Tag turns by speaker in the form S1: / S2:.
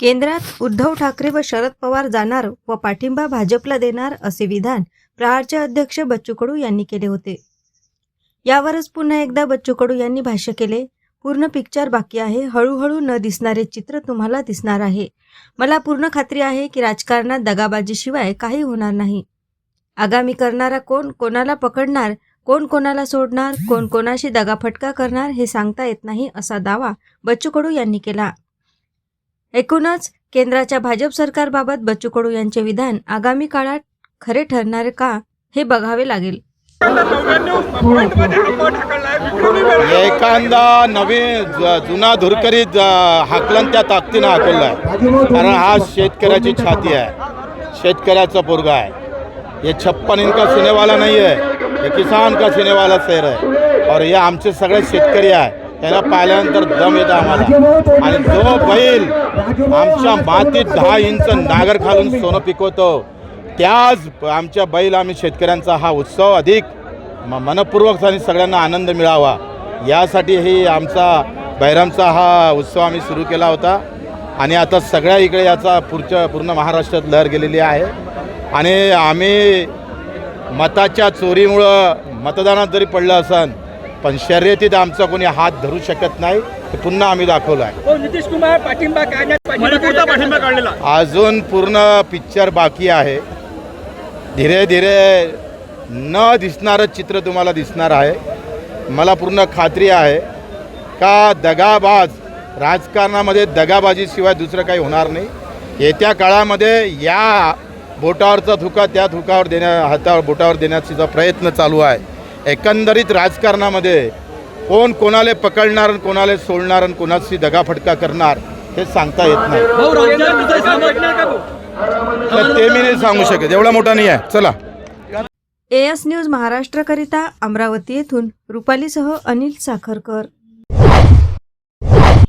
S1: केंद्रात उद्धव ठाकरे व शरद पवार जाणार व पाठिंबा भाजपला देणार असे विधान प्रहारचे अध्यक्ष बच्चू कडू यांनी केले होते. यावरच पुन्हा एकदा बच्चू कडू यांनी भाष्य केले. पूर्ण पिक्चर बाकी आहे. हळूहळू न दिसणारे चित्र तुम्हाला दिसणार आहे. मला पूर्ण खात्री आहे की राजकारणात दगाबाजीशिवाय काही होणार नाही. आगामी करणारा कोण कोणाला पकडणार कोण कोणाला सोडणार कोण कोणाशी दगाफटका करणार हे सांगता येत नाही असा दावा बच्चू कडू यांनी केला. एकूणच केंद्राच्या भाजप सरकारबाबत बच्चू कडू यांचे विधान आगामी काळात खरे ठरणार का हे बघावे लागेल.
S2: एखादा नवीन जुना धुरकरी हाकलन त्या ताकदीनं हाकललाय. कारण हा शेतकऱ्याची छाती आहे. शेतकऱ्याचा पोरगा आहे. हे छप्पन इनका सिनेवाला नाही आहे हे किसान का सिनेवाला शहर और हे आमचे सगळे शेतकरी आहे. त्यांना पाहिल्यानंतर दम येतो आम्हाला. आणि जो बैल आमच्या मातीत दहा इंच नागर खालून सोनं पिकवतो त्याच आमच्या बैल आम्ही शेतकऱ्यांचा हा उत्सव अधिक म- मनपूर्वक आणि सगळ्यांना आनंद मिळावा. यासाठी ही आमचा बैरामचा हा उत्सव आम्ही सुरू केला होता. आणि आता सगळ्या इकडे याचा पुढच्या पूर्ण महाराष्ट्रात लहर गेलेली आहे. आणि आम्ही मताच्या चोरीमुळं मतदानात जरी पडलं असन पण शर्यतीत आमचा कोणी हात धरू शकत नाही हे पुन्हा आम्ही दाखवलं आहे.
S3: हो नितीश कुमार पाठिंबा काढण्यात
S4: मणिपूरचा पाठिंबा काढलेला?
S2: अजून पूर्ण पिक्चर बाकी आहे. धीरे धीरे न दिसणारं चित्र तुम्हाला दिसणार आहे. मला पूर्ण खात्री आहे का दगाबाज राजकारणामध्ये दगाबाजीशिवाय दुसरं काही होणार नाही. येत्या काळामध्ये या बोटावरचा थुका त्या थुकावर देण्या हातावर बोटावर देण्याचा प्रयत्न चालू आहे. एकंदरीत राजकारणामध्ये कोण कोणाला पकडणार आणि कोणाला सोडणार आणि कोणाची दगाफटका करणार हे सांगता येत नाही. ते? मी नाही सांगू शकत. एवढा मोठा नाही आहे. चला.
S1: एएस न्यूज महाराष्ट्रकरिता अमरावती येथून रुपालीसह अनिल साखरकर.